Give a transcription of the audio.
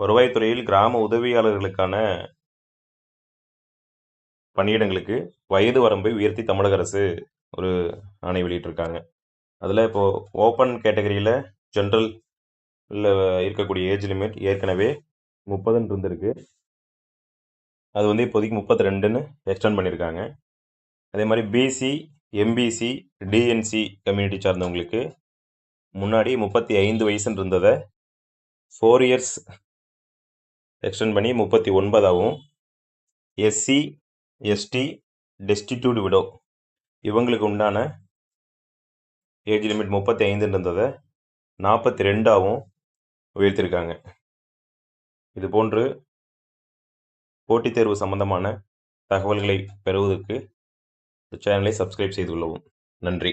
வருவாய்த்துறையில் கிராம உதவியாளர்களுக்கான பணியிடங்களுக்கு வயது வரம்பை உயர்த்தி தமிழக அரசு ஒரு ஆணை வெளியிட்டிருக்காங்க. அதில் இப்போது ஓப்பன் கேட்டகரியில் ஜென்ரல் இருக்கக்கூடிய ஏஜ் லிமிட் ஏற்கனவே முப்பதுன்னு இருந்திருக்கு. அது வந்து இப்போதைக்கு முப்பத்தி ரெண்டுன்னு எக்ஸ்டெண்ட் பண்ணியிருக்காங்க. அதே மாதிரி பிசி எம்பிசி டிஎன்சி கம்யூனிட்டி சார்ந்தவங்களுக்கு முன்னாடி முப்பத்தி ஐந்து வயசுன்னு இருந்ததை ஃபோர் இயர்ஸ் எக்ஸ்டெண்ட் பண்ணி முப்பத்தி ஒன்பதாகவும் எஸ்சி எஸ்டி டெஸ்டிடியூட் விடோ இவங்களுக்கு உண்டான ஏஜ் லிமிட் முப்பத்தி ஐந்துன்னு இருந்ததை நாற்பத்தி ரெண்டாகவும் உயர்த்தியிருக்காங்க இது போன்று போட்டித் தேர்வு சம்பந்தமான தகவல்களை பெறுவதற்கு இந்த சேனலை சப்ஸ்கிரைப் செய்து கொள்ளவும் நன்றி.